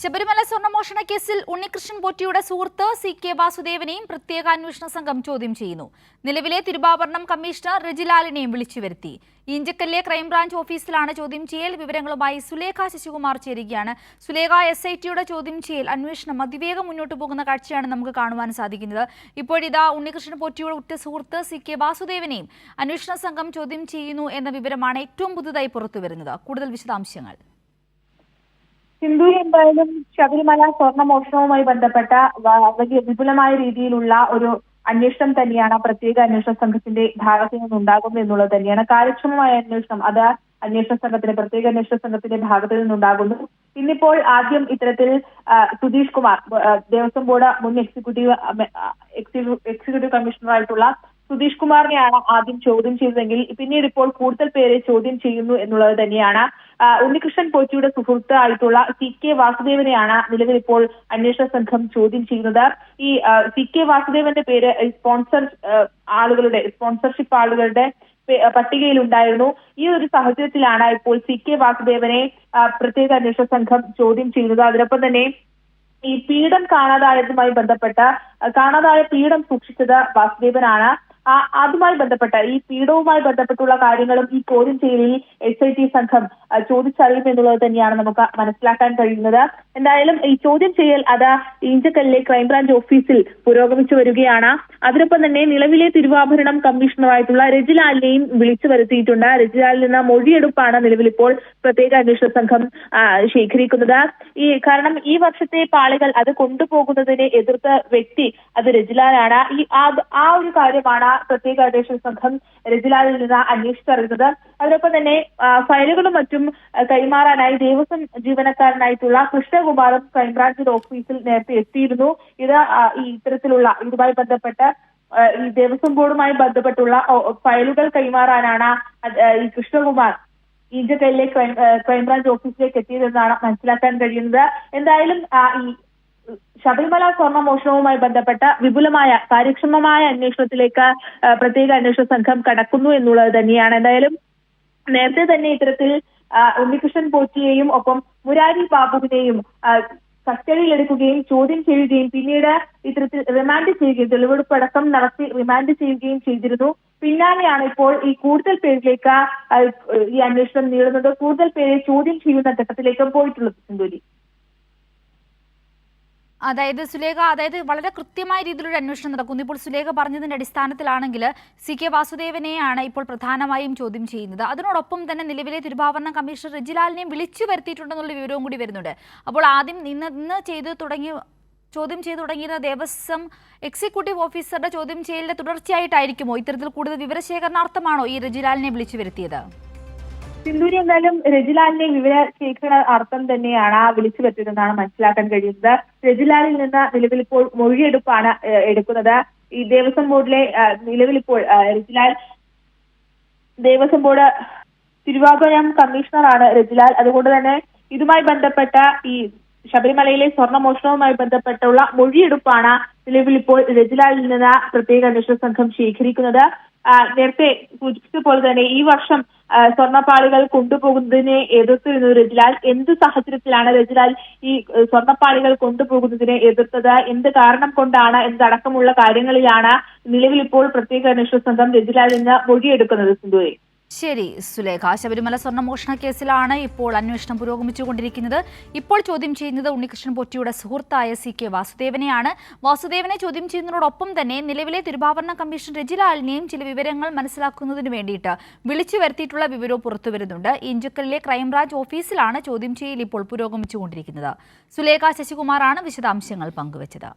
ശബരിമല സ്വർണമോഷണ കേസിൽ ഉണ്ണികൃഷ്ണൻ പൊറ്റിയുടെ സുഹൃത്ത് C K വാസുദേവനെയും പ്രത്യേക അന്വേഷണ സംഘം ചോദ്യം ചെയ്യുന്നു. നിലവിലെ തിരുവാഭരണം കമ്മീഷണർ റിജിലാലിനെയും വിളിച്ചു വരുത്തി. ഇഞ്ചക്കല്ലെ ക്രൈംബ്രാഞ്ച് ഓഫീസിലാണ് ചോദ്യം ചെയ്യൽ. വിവരങ്ങളുമായി സുലേഖ ശശികുമാർ ചേരുകയാണ്. സുലേഖ എസ് ഐ ടിയുടെ ചോദ്യം ചെയ്യൽ അന്വേഷണം അതിവേഗം മുന്നോട്ട് പോകുന്ന കാഴ്ചയാണ് നമുക്ക് കാണുവാൻ സാധിക്കുന്നത്. ഇപ്പോഴിതാ ഉണ്ണികൃഷ്ണൻ പൊറ്റിയുടെ ഉറ്റ സുഹൃത്ത് സി കെ വാസുദേവനെയും അന്വേഷണ സംഘം ചോദ്യം ചെയ്യുന്നു എന്ന വിവരമാണ് ഏറ്റവും പുതുതായി പുറത്തുവരുന്നത്. കൂടുതൽ വിശദാംശങ്ങൾ. ഹിന്ദു എന്തായാലും ശബരിമല സ്വർണ മോഷണവുമായി ബന്ധപ്പെട്ട വലിയ വിപുലമായ രീതിയിലുള്ള ഒരു അന്വേഷണം തന്നെയാണ് പ്രത്യേക അന്വേഷണ സംഘത്തിന്റെ ഭാഗത്തു നിന്നുണ്ടാകുന്നത് എന്നുള്ളത് തന്നെയാണ്. കാര്യക്ഷമമായ അന്വേഷണം അത് അന്വേഷണ സംഘത്തിന്റെ പ്രത്യേക അന്വേഷണ സംഘത്തിന്റെ ഭാഗത്തു നിന്നുണ്ടാകുന്നു. ഇന്നിപ്പോൾ ആദ്യം ഇത്തരത്തിൽ സുധീഷ് കുമാർ ദേവസ്വം ബോർഡ് മുൻ എക്സിക്യൂട്ടീവ് എക്സിക്യൂട്ടീവ് കമ്മീഷണറായിട്ടുള്ള സുധീഷ് കുമാറിനെയാണ് ആദ്യം ചോദ്യം ചെയ്തതെങ്കിൽ പിന്നീട് ഇപ്പോൾ കൂടുതൽ പേരെ ചോദ്യം ചെയ്യുന്നു എന്നുള്ളത് തന്നെയാണ്. ഉണ്ണികൃഷ്ണൻ പോറ്റിയുടെ സുഹൃത്ത് ആയിട്ടുള്ള സി കെ വാസുദേവനെയാണ് നിലവിൽ ഇപ്പോൾ അന്വേഷണ സംഘം ചോദ്യം ചെയ്യുന്നത്. ഈ സി കെ വാസുദേവന്റെ പേര് സ്പോൺസർ ആളുകളുടെ സ്പോൺസർഷിപ്പ് ആളുകളുടെ പട്ടികയിലുണ്ടായിരുന്നു ഈ ഒരു സാഹചര്യത്തിലാണ് ഇപ്പോൾ സി കെ വാസുദേവനെ പ്രത്യേക അന്വേഷണ സംഘം ചോദ്യം ചെയ്യുന്നത്. അതിനൊപ്പം തന്നെ ഈ പീഡം കാണാതായതുമായി ബന്ധപ്പെട്ട കാണാതായ പീഡം സൂക്ഷിച്ചത് വാസുദേവനാണ്. അതുമായി ബന്ധപ്പെട്ട ഈ പീഡവുമായി ബന്ധപ്പെട്ടുള്ള കാര്യങ്ങളും ഈ ചോദ്യം ചെയ്യലിൽ എസ് ഐ ടി സംഘം ചോദിച്ചറിയും എന്നുള്ളത് തന്നെയാണ് നമുക്ക് മനസ്സിലാക്കാൻ കഴിയുന്നത്. എന്തായാലും ഈ ചോദ്യം ചെയ്യൽ അത് ഈഞ്ചക്കല്ലിലെ ക്രൈംബ്രാഞ്ച് ഓഫീസിൽ പുരോഗമിച്ചു വരികയാണ്. അതിനൊപ്പം തന്നെ നിലവിലെ തിരുവാഭരണം കമ്മീഷണറായിട്ടുള്ള രജിലാലിനെയും വിളിച്ചു വരുത്തിയിട്ടുണ്ട്. രജിലാലിൽ നിന്ന് മൊഴിയെടുപ്പാണ് നിലവിലിപ്പോൾ പ്രത്യേക അന്വേഷണ സംഘം ശേഖരിക്കുന്നത്. ഈ കാരണം ഈ വർഷത്തെ പാളികൾ അത് കൊണ്ടുപോകുന്നതിനെ എതിർത്ത വ്യക്തി അത് രജിലാലാണ്. ഈ ആ ഒരു കാര്യമാണ് പ്രത്യേക അന്വേഷണ സംഘം രജിലാലിൽ നിന്ന് അന്വേഷിച്ചറിയുന്നത് അതിനൊപ്പം തന്നെ ഫയലുകളും മറ്റും കൈമാറാനായി ദേവസ്വം ജീവനക്കാരനായിട്ടുള്ള കൃഷ്ണകുമാറും ക്രൈംബ്രാഞ്ചിന്റെ ഓഫീസിൽ നേരത്തെ എത്തിയിരുന്നു. ഇത് ഈ ഇത്തരത്തിലുള്ള ഇതുമായി ബന്ധപ്പെട്ട് ഈ ദേവസ്വം ബോർഡുമായി ബന്ധപ്പെട്ടുള്ള ഫയലുകൾ കൈമാറാനാണ് ഈ കൃഷ്ണകുമാർ ആ, ക്രൈംബ്രാഞ്ച് ഓഫീസിലേക്ക് എത്തിയതെന്നാണ് മനസ്സിലാക്കാൻ കഴിയുന്നത്. എന്തായാലും ഈ ശബരിമല സ്വർണ മോഷണവുമായി ബന്ധപ്പെട്ട വിപുലമായ കാര്യക്ഷമമായ അന്വേഷണത്തിലേക്ക് പ്രത്യേക അന്വേഷണ സംഘം കടക്കുന്നു എന്നുള്ളത് തന്നെയാണ്. എന്തായാലും നേരത്തെ തന്നെ ഇത്തരത്തിൽ ഉണ്ണികൃഷ്ണൻ പോറ്റിയെയും ഒപ്പം മുരാരി ബാബുവിനെയും കസ്റ്റഡിയിലെടുക്കുകയും ചോദ്യം ചെയ്യുകയും പിന്നീട് ഇത്തരത്തിൽ റിമാൻഡ് ചെയ്യുകയും തെളിവെടുപ്പടക്കം നടത്തി റിമാൻഡ് ചെയ്യുകയും ചെയ്തിരുന്നു. പിന്നാലെയാണ് ഇപ്പോൾ ഈ കൂടുതൽ പേരിലേക്ക് ഈ അന്വേഷണം നീളുന്നത്. കൂടുതൽ പേരെ ചോദ്യം ചെയ്യുന്ന ഘട്ടത്തിലേക്ക് പോയിട്ടുള്ളത് സിന്ധൂരി അതായത് സുലേഖ അതായത് വളരെ കൃത്യമായ രീതിയിലൊരു അന്വേഷണം നടക്കുന്നു. ഇപ്പോൾ സുലേഖ പറഞ്ഞതിന്റെ അടിസ്ഥാനത്തിലാണെങ്കിൽ സി കെ വാസുദേവനെയാണ് ഇപ്പോൾ പ്രധാനമായും ചോദ്യം ചെയ്യുന്നത്. അതിനോടൊപ്പം തന്നെ നിലവിലെ തിരുവാഭരണ കമ്മീഷണർ റെജിലാലിനെയും വിളിച്ചു വരുത്തിയിട്ടുണ്ടെന്നുള്ള വിവരവും കൂടി വരുന്നുണ്ട്. അപ്പോൾ ആദ്യം ഇന്ന് ഇന്ന് ചെയ്ത് തുടങ്ങി ചോദ്യം ചെയ്തു തുടങ്ങിയിരുന്ന ദേവസ്വം എക്സിക്യൂട്ടീവ് ഓഫീസറുടെ ചോദ്യം ചെയ്യലിന്റെ തുടർച്ചയായിട്ടായിരിക്കുമോ? ഇത്തരത്തിൽ കൂടുതൽ വിവരശേഖരണാർത്ഥമാണോ ഈ റെജിലാലിനെ വിളിച്ചു വരുത്തിയത്? സിന്ധൂരി എന്തായാലും രജിലാലിനെ വിവര ശേഖരണ അർത്ഥം തന്നെയാണ് ആ വിളിച്ചു പറ്റുന്നതെന്നാണ് മനസ്സിലാക്കാൻ കഴിയുന്നത്. രജിലാലിൽ നിന്ന് നിലവിൽ ഇപ്പോൾ മൊഴിയെടുപ്പാണ് എടുക്കുന്നത്. ഈ ദേവസ്വം ബോർഡിലെ നിലവിൽ ഇപ്പോൾ രജിലാൽ ദേവസ്വം ബോർഡ് തിരുവാഭരണം കമ്മീഷണറാണ് രജിലാൽ. അതുകൊണ്ട് തന്നെ ഇതുമായി ബന്ധപ്പെട്ട ഈ ശബരിമലയിലെ സ്വർണമോഷണവുമായി ബന്ധപ്പെട്ടുള്ള മൊഴിയെടുപ്പാണ് നിലവിൽ ഇപ്പോൾ രജിലാലിൽ നിന്ന് പ്രത്യേക അന്വേഷണ സംഘം ശേഖരിക്കുന്നത്. നേരത്തെ നേരത്തെ സൂചിപ്പിച്ചതുപോലെ തന്നെ ഈ വർഷം സ്വർണപ്പാളികൾ കൊണ്ടുപോകുന്നതിനെ എതിർത്തിരുന്നു രജിലാൽ എന്ത് സാഹചര്യത്തിലാണ് രജിലാൽ ഈ സ്വർണപ്പാളികൾ കൊണ്ടുപോകുന്നതിനെ എതിർത്തത്? എന്ത് കാരണം കൊണ്ടാണ്? എന്നതടക്കമുള്ള കാര്യങ്ങളിലാണ് നിലവിൽ ഇപ്പോൾ പ്രത്യേക അന്വേഷണ സംഘം രജിലാലിൽ നിന്ന് മൊഴിയെടുക്കുന്നത് സിന്ധുവെ. ശരി സുലേഖ. ശബരിമല സ്വർണമോഷണ കേസിലാണ് ഇപ്പോൾ അന്വേഷണം പുരോഗമിച്ചുകൊണ്ടിരിക്കുന്നത്. ഇപ്പോൾ ചോദ്യം ചെയ്യുന്നത് ഉണ്ണികൃഷ്ണൻ പൊറ്റിയുടെ സുഹൃത്തായ സി കെ വാസുദേവനെയാണ്. വാസുദേവനെ ചോദ്യം ചെയ്യുന്നതിനോടൊപ്പം തന്നെ നിലവിലെ തിരുവാഭരണ കമ്മീഷൻ രജിലാലിനെയും ചില വിവരങ്ങൾ മനസ്സിലാക്കുന്നതിന് വേണ്ടിയിട്ട് വിളിച്ചു വരുത്തിയിട്ടുള്ള വിവരവും പുറത്തുവരുന്നുണ്ട് ഇഞ്ചക്കലിലെ ക്രൈംബ്രാഞ്ച് ഓഫീസിലാണ് ചോദ്യം ചെയ്യൽ ഇപ്പോൾ പുരോഗമിച്ചുകൊണ്ടിരിക്കുന്നത്. സുലേഖ ശശികുമാറാണ് വിശദാംശങ്ങൾ പങ്കുവച്ചത്.